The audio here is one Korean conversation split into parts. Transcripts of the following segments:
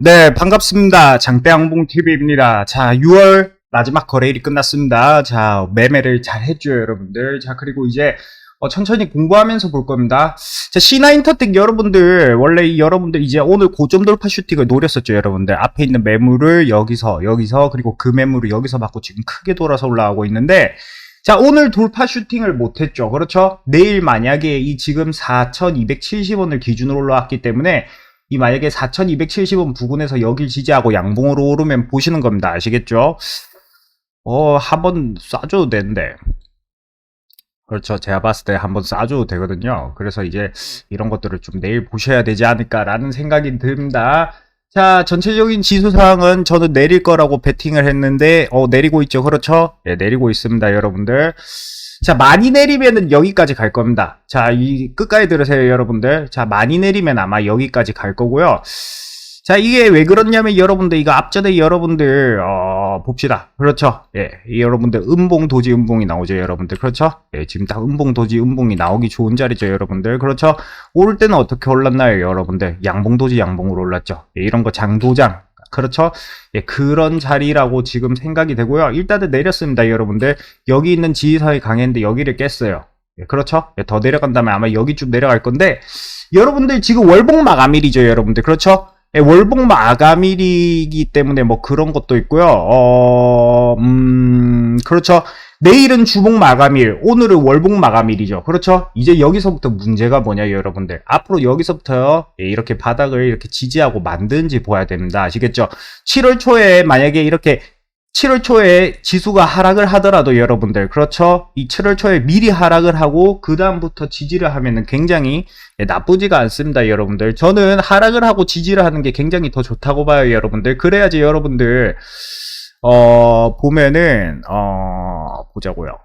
네, 반갑습니다. 장대항봉TV입니다. 자, 6월 마지막 거래일이 끝났습니다. 자, 매매를 잘 했죠, 여러분들. 자, 그리고 이제 어, 천천히 공부하면서 볼 겁니다. 자, C9터텍 여러분들, 원래 이 여러분들 이제 오늘 고점 돌파 슈팅을 노렸었죠, 여러분들. 앞에 있는 매물을 여기서, 여기서, 그리고 그 매물을 여기서 받고 지금 크게 돌아서 올라가고 있는데, 자, 오늘 돌파 슈팅을 못했죠. 그렇죠? 내일 만약에 이 지금 4,270원을 기준으로 올라왔기 때문에 이 만약에 4,270원 부근에서 여길 지지하고 양봉으로 오르면 보시는 겁니다. 아시겠죠? 어, 한번 쏴줘도 되는데. 그렇죠. 제가 봤을 때 한번 쏴줘도 되거든요. 그래서 이제 이런 것들을 좀 내일 보셔야 되지 않을까라는 생각이 듭니다. 자, 전체적인 지수 사항은 저는 내릴 거라고 베팅을 했는데, 어, 내리고 있죠. 그렇죠? 예, 내리고 있습니다, 여러분들. 자, 많이 내리면은 여기까지 갈 겁니다. 자, 이 끝까지 들으세요, 여러분들. 자, 많이 내리면 아마 여기까지 갈 거고요. 자, 이게 왜 그렇냐면 여러분들 이거 앞전에 여러분들 어, 봅시다. 그렇죠? 예, 이 여러분들 음봉 도지 음봉이 나오죠, 여러분들. 그렇죠? 예, 지금 딱 음봉 도지 음봉이 나오기 좋은 자리죠, 여러분들. 그렇죠? 오를 때는 어떻게 올랐나요, 여러분들? 양봉 도지 양봉으로 올랐죠. 예, 이런 거 장도장 그렇죠? 예, 그런 자리라고 지금 생각이 되고요. 일단은 내렸습니다, 여러분들. 여기 있는 지지선이 강했는데 여기를 깼어요. 예, 그렇죠? 예, 더 내려간다면 아마 여기 쭉 내려갈 건데, 여러분들 지금 월봉 마감일이죠, 여러분들. 그렇죠? 예, 월봉 마감일이기 때문에 뭐 그런 것도 있고요. 어, 음, 그렇죠. 내일은 주봉 마감일, 오늘은 월봉 마감일이죠. 그렇죠? 이제 여기서부터 문제가 뭐냐, 여러분들. 앞으로 여기서부터 예, 이렇게 바닥을 이렇게 지지하고 만드는지 보아야 됩니다. 아시겠죠? 7월 초에 만약에 이렇게 7월 초에 지수가 하락을 하더라도 여러분들 그렇죠? 이 7월 초에 미리 하락을 하고 그 다음부터 지지를 하면은 굉장히 예, 나쁘지가 않습니다, 여러분들. 저는 하락을 하고 지지를 하는 게 굉장히 더 좋다고 봐요, 여러분들. 그래야지 여러분들 어 보면은 어 보자고요.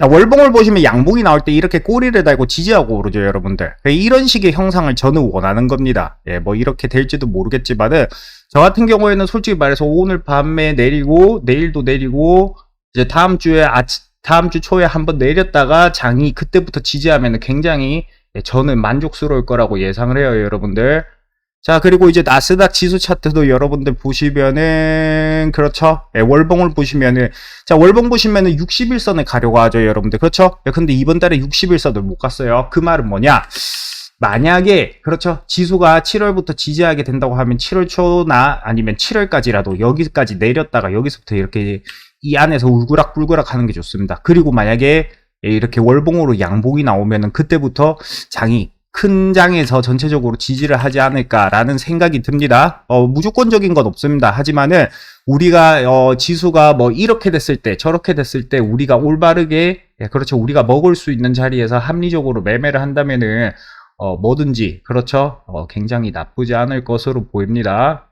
자, 월봉을 보시면 양봉이 나올 때 이렇게 꼬리를 달고 지지하고 오르죠, 여러분들. 이런 식의 형상을 저는 원하는 겁니다. 예, 뭐 이렇게 될지도 모르겠지만은, 저 같은 경우에는 솔직히 말해서 오늘 밤에 내리고, 내일도 내리고, 이제 다음 주에 아침, 다음 주 초에 한번 내렸다가 장이 그때부터 지지하면 굉장히 예, 저는 만족스러울 거라고 예상을 해요, 여러분들. 자, 그리고 이제 나스닥 지수 차트도 여러분들 보시면은, 그렇죠. 예, 월봉을 보시면은, 자, 월봉 보시면은 61선을 가려고 하죠, 여러분들. 그렇죠? 예, 근데 이번 달에 61선을 못 갔어요. 그 말은 뭐냐? 만약에, 그렇죠. 지수가 7월부터 지지하게 된다고 하면 7월 초나 아니면 7월까지라도 여기까지 내렸다가 여기서부터 이렇게 이 안에서 울그락불그락 하는 게 좋습니다. 그리고 만약에 예, 이렇게 월봉으로 양봉이 나오면은 그때부터 장이 큰 장에서 전체적으로 지지를 하지 않을까라는 생각이 듭니다. 어, 무조건적인 건 없습니다. 하지만은 우리가 어, 지수가 뭐 이렇게 됐을 때 저렇게 됐을 때 우리가 올바르게 예, 그렇죠. 우리가 먹을 수 있는 자리에서 합리적으로 매매를 한다면은 어, 뭐든지 그렇죠. 어, 굉장히 나쁘지 않을 것으로 보입니다.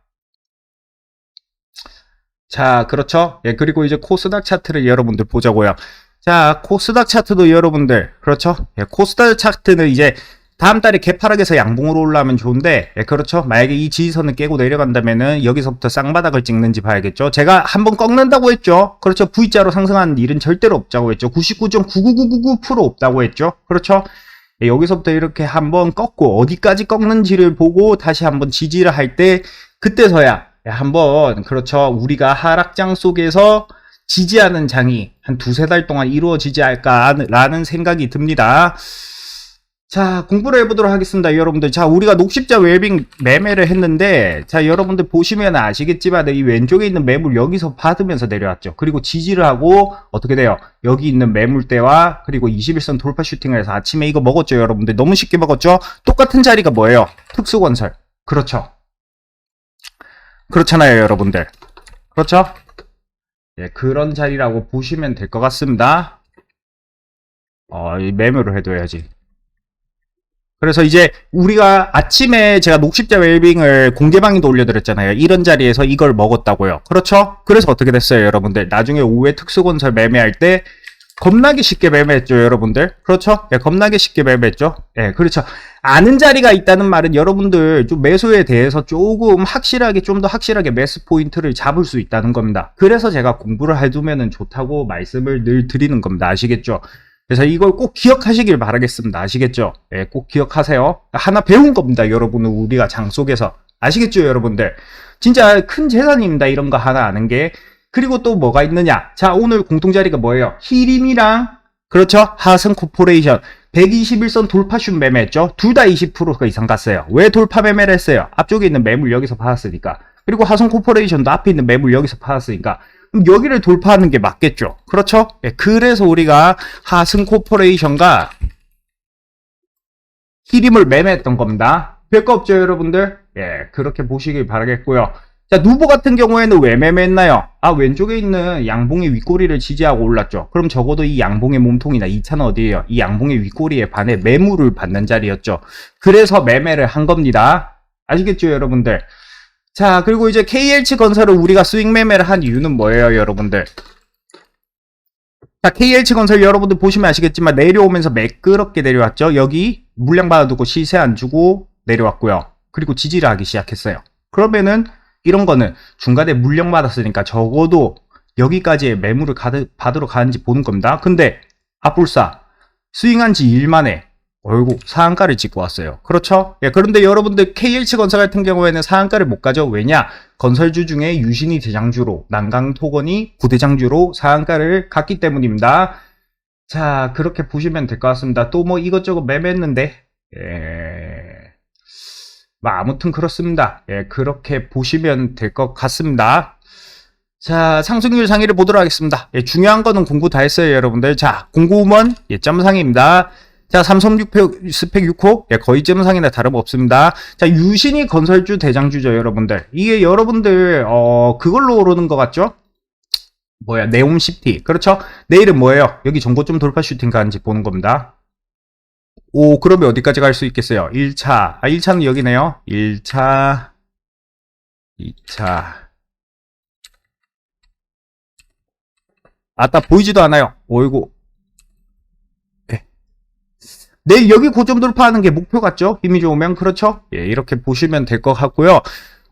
자, 그렇죠. 예, 그리고 이제 코스닥 차트를 여러분들 보자고요. 자, 코스닥 차트도 여러분들 그렇죠. 예, 코스닥 차트는 이제 다음 달에 개파락에서 양봉으로 올라오면 좋은데 예, 그렇죠 만약에 이 지지선을 깨고 내려간다면은 여기서부터 쌍바닥을 찍는지 봐야겠죠 제가 한번 꺾는다고 했죠 그렇죠 V자로 상승하는 일은 절대로 없다고 했죠 99.99999% 없다고 했죠 그렇죠 예, 여기서부터 이렇게 한번 꺾고 어디까지 꺾는지를 보고 다시 한번 지지를 할 때 그때서야 예, 한번 그렇죠 우리가 하락장 속에서 지지하는 장이 한 두세 달 동안 이루어지지 않을까라는 생각이 듭니다. 자, 공부를 해보도록 하겠습니다, 여러분들. 자, 우리가 녹십자 웰빙 매매를 했는데, 자, 여러분들 보시면 아시겠지만, 이 왼쪽에 있는 매물 여기서 받으면서 내려왔죠. 그리고 지지를 하고, 어떻게 돼요? 여기 있는 매물대와, 그리고 21선 돌파 슈팅을 해서 아침에 이거 먹었죠, 여러분들. 너무 쉽게 먹었죠? 똑같은 자리가 뭐예요? 특수건설. 그렇죠. 그렇잖아요, 여러분들. 그렇죠? 예, 그런 자리라고 보시면 될 것 같습니다. 어, 이 매매로 해둬야지. 그래서 이제 우리가 아침에 제가 녹십자 웰빙을 공개방에도 올려드렸잖아요. 이런 자리에서 이걸 먹었다고요. 그렇죠? 그래서 어떻게 됐어요, 여러분들? 나중에 오후에 특수건설 매매할 때 겁나게 쉽게 매매했죠, 여러분들. 그렇죠? 예, 겁나게 쉽게 매매했죠. 예, 그렇죠. 아는 자리가 있다는 말은 여러분들 좀 매수에 대해서 조금 확실하게, 좀 더 확실하게 매수 포인트를 잡을 수 있다는 겁니다. 그래서 제가 공부를 해두면 좋다고 말씀을 늘 드리는 겁니다. 아시겠죠? 그래서 이걸 꼭 기억하시길 바라겠습니다. 아시겠죠? 예, 꼭 기억하세요. 하나 배운 겁니다. 여러분은 우리가 장 속에서. 아시겠죠, 여러분들? 진짜 큰 재산입니다. 이런 거 하나 아는 게. 그리고 또 뭐가 있느냐? 자, 오늘 공통자리가 뭐예요? 히림이랑 그렇죠? 하승 코퍼레이션 121선 돌파슛 매매했죠? 둘 다 20%가 이상 갔어요. 왜 돌파 매매를 했어요? 앞쪽에 있는 매물 여기서 받았으니까. 그리고 하승 코퍼레이션도 앞에 있는 매물 여기서 받았으니까. 여기를 돌파하는 게 맞겠죠? 그렇죠? 예, 그래서 우리가 하승 코퍼레이션과 히림을 매매했던 겁니다. 별거 없죠, 여러분들? 예, 그렇게 보시길 바라겠고요. 자, 누보 같은 경우에는 왜 매매했나요? 아, 왼쪽에 있는 양봉의 윗꼬리를 지지하고 올랐죠. 그럼 적어도 이 양봉의 몸통이나 이 차는 어디예요? 이 양봉의 윗꼬리에 반해 매물을 받는 자리였죠. 그래서 매매를 한 겁니다. 아시겠죠, 여러분들? 자, 그리고 이제 KL치 건설을 우리가 수익 매매를 한 이유는 뭐예요, 여러분들? 자, KL치 건설 여러분들 보시면 아시겠지만 내려오면서 매끄럽게 내려왔죠. 여기 물량 받아두고 시세 안 주고 내려왔고요. 그리고 지지를 하기 시작했어요. 그러면은 이런 거는 중간에 물량 받았으니까 적어도 여기까지의 매물을 받으러 가는지 보는 겁니다. 근데 앞불사 스윙한 지 1 만에 얼굴 상한가를 찍고 왔어요. 그렇죠? 예, 그런데 여러분들 KL치 건설 같은 경우에는 상한가를 못 가죠. 왜냐? 건설주 중에 유신이 대장주로 난강 토건이 부대장주로 상한가를 갔기 때문입니다. 자, 그렇게 보시면 될 것 같습니다. 또 뭐 이것저것 매매했는데 예. 뭐 아무튼 그렇습니다. 예, 그렇게 보시면 될 것 같습니다. 자, 상승률 상위를 보도록 하겠습니다. 예, 중요한 거는 공부 다 했어요, 여러분들. 자, 공구먼 예점 상위입니다. 자, 삼성 6표, 스펙 6호, 예, 거의 점상이나 다름없습니다. 자, 유신이 건설주 대장주죠, 여러분들. 이게 여러분들, 어, 그걸로 오르는 것 같죠? 뭐야, 네옴 CT. 그렇죠? 내일은 뭐예요? 여기 전고점 돌파 슈팅 가는지 보는 겁니다. 오, 그러면 어디까지 갈 수 있겠어요? 1차. 아, 1차는 여기네요. 1차, 2차. 아따, 보이지도 않아요. 어이구. 예. 내일 여기 고점 돌파하는 게 목표 같죠? 힘이 좋으면, 그렇죠? 예, 이렇게 보시면 될 것 같고요.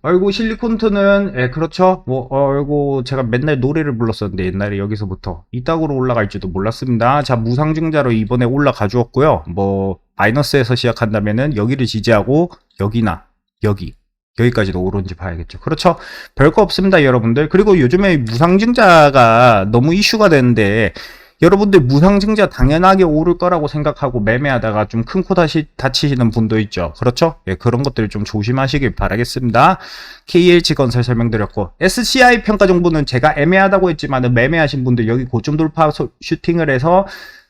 아이고, 실리콘트는, 예, 그렇죠. 뭐, 아이고, 제가 맨날 노래를 불렀었는데, 옛날에 여기서부터. 이따구로 올라갈 줄도 몰랐습니다. 자, 무상증자로 이번에 올라가 주었고요. 뭐, 마이너스에서 시작한다면은, 여기를 지지하고, 여기나, 여기. 여기까지도 오른지 봐야겠죠. 그렇죠? 별거 없습니다, 여러분들. 그리고 요즘에 무상증자가 너무 이슈가 되는데, 여러분들 무상증자 당연하게 오를 거라고 생각하고 매매하다가 좀 큰 코 다시 다치시는 분도 있죠. 그렇죠? 예, 그런 것들 좀 조심하시길 바라겠습니다. KLG 건설 설명드렸고, SCI 평가 정보는 제가 애매하다고 했지만 매매하신 분들 여기 고점 돌파 소- 슈팅을 해서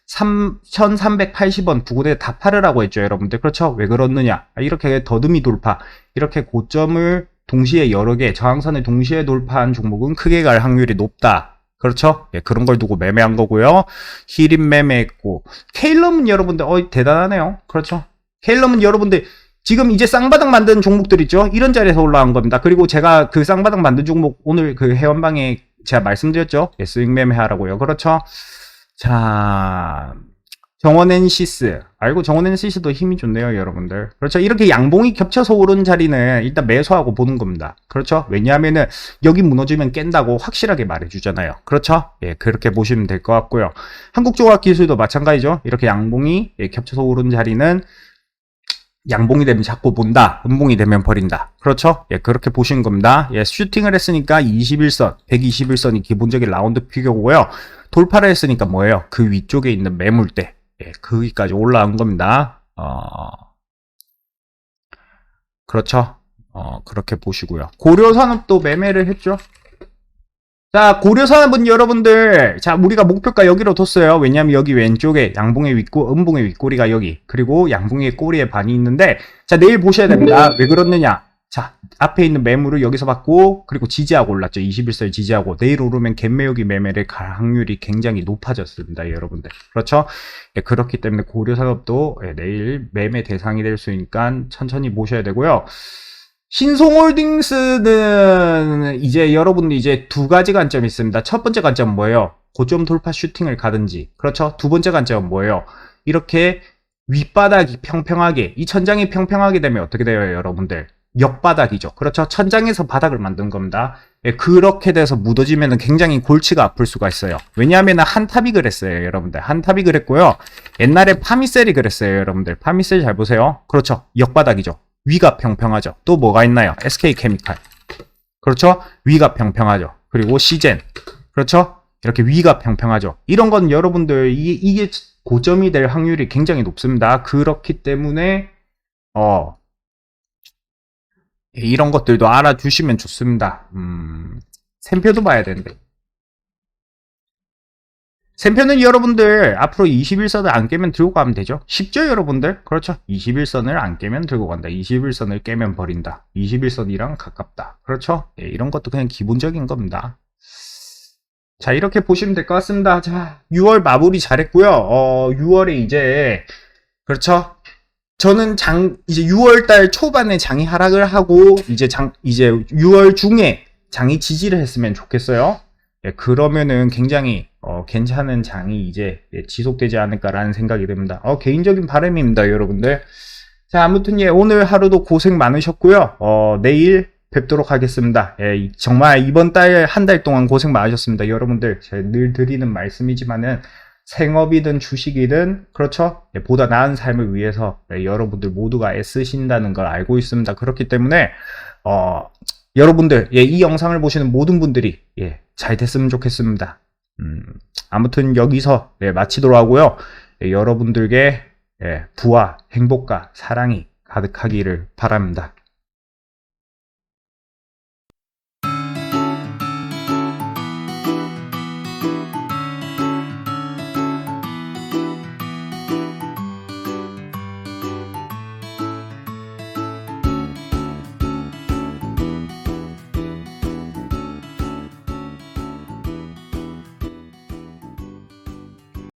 3,380원 부근에 다 팔으라고 했죠, 여러분들. 그렇죠? 왜 그렇느냐? 아, 이렇게 더듬이 돌파, 이렇게 고점을 동시에 여러 개, 저항선을 동시에 돌파한 종목은 크게 갈 확률이 높다. 그렇죠? 예, 그런 걸 두고 매매한 거고요. 히림 매매했고, 케일럼은 여러분들, 어, 대단하네요. 그렇죠? 케일럼은 여러분들, 지금 이제 쌍바닥 만든 종목들 있죠? 이런 자리에서 올라간 겁니다. 그리고 제가 그 쌍바닥 만든 종목 오늘 그 회원방에 제가 말씀드렸죠? 예, 스윙 매매하라고요. 그렇죠? 자, 정원 NC스. 알고 정원 NCS도 힘이 좋네요, 여러분들. 그렇죠. 이렇게 양봉이 겹쳐서 오른 자리는 일단 매수하고 보는 겁니다. 그렇죠. 왜냐하면은 여기 무너지면 깬다고 확실하게 말해주잖아요. 그렇죠. 예, 그렇게 보시면 될 것 같고요. 한국조각기술도 마찬가지죠. 이렇게 양봉이 예, 겹쳐서 오른 자리는 양봉이 되면 잡고 본다. 음봉이 되면 버린다. 그렇죠? 예, 그렇게 보시는 겁니다. 예, 슈팅을 했으니까 21선, 121선이 기본적인 라운드 피겨고요. 돌파를 했으니까 뭐예요? 그 위쪽에 있는 매물대. 예, 거기까지 올라온 겁니다. 어, 그렇죠? 어, 그렇게 보시고요. 고려산업도 매매를 했죠? 자, 고려산업은 여러분들, 자, 우리가 목표가 여기로 뒀어요. 왜냐면 여기 왼쪽에 양봉의 윗꼬, 음봉의 윗꼬리가 여기, 그리고 양봉의 꼬리에 반이 있는데, 자, 내일 보셔야 됩니다. 왜 그렇느냐? 자, 앞에 있는 매물을 여기서 받고, 그리고 지지하고 올랐죠. 21설 지지하고, 내일 오르면 갭매우기 매매를 갈 확률이 굉장히 높아졌습니다. 여러분들. 그렇죠? 예, 그렇기 때문에 고려산업도 예, 내일 매매 대상이 될 수 있으니까 천천히 보셔야 되고요. 신송홀딩스는 이제 여러분들 이제 두 가지 관점이 있습니다. 첫 번째 관점은 뭐예요? 고점 돌파 슈팅을 가든지. 그렇죠? 두 번째 관점은 뭐예요? 이렇게 윗바닥이 평평하게, 이 천장이 평평하게 되면 어떻게 돼요, 여러분들? 역바닥이죠. 그렇죠? 천장에서 바닥을 만든 겁니다. 예, 그렇게 돼서 묻어지면 굉장히 골치가 아플 수가 있어요. 왜냐하면 한탑이 그랬어요, 여러분들. 한탑이 그랬고요. 옛날에 파미셀이 그랬어요, 여러분들. 파미셀 잘 보세요. 그렇죠. 역바닥이죠. 위가 평평하죠. 또 뭐가 있나요? SK 케미칼. 그렇죠. 위가 평평하죠. 그리고 시젠. 그렇죠. 이렇게 위가 평평하죠. 이런 건 여러분들 이게, 이게 고점이 될 확률이 굉장히 높습니다. 그렇기 때문에 어 이런 것들도 알아주시면 좋습니다. 음, 샘표도 봐야 되는데. 샘표는 여러분들 앞으로 21선을 안 깨면 들고 가면 되죠. 쉽죠, 여러분들? 그렇죠. 21선을 안 깨면 들고 간다. 21선을 깨면 버린다. 21선이랑 가깝다. 그렇죠. 예, 이런 것도 그냥 기본적인 겁니다. 자, 이렇게 보시면 될 것 같습니다. 자, 6월 마무리 잘했고요. 어, 6월에 이제, 그렇죠. 저는 장, 이제 6월 달 초반에 장이 하락을 하고, 이제 장, 이제 6월 중에 장이 지지를 했으면 좋겠어요. 예, 그러면은 굉장히, 어, 괜찮은 장이 이제 예, 지속되지 않을까라는 생각이 듭니다. 어, 개인적인 바람입니다, 여러분들. 자, 아무튼 예, 오늘 하루도 고생 많으셨고요. 어, 내일 뵙도록 하겠습니다. 예, 이- 정말 이번 달 한 달 동안 고생 많으셨습니다. 여러분들, 제가 늘 드리는 말씀이지만은 생업이든 주식이든 그렇죠? 예, 보다 나은 삶을 위해서 예, 여러분들 모두가 애쓰신다는 걸 알고 있습니다. 그렇기 때문에 어, 여러분들 예, 이 영상을 보시는 모든 분들이 예, 잘 됐으면 좋겠습니다. 음, 아무튼 여기서 예, 마치도록 하고요. 예, 여러분들께 예, 부와 행복과 사랑이 가득하기를 바랍니다.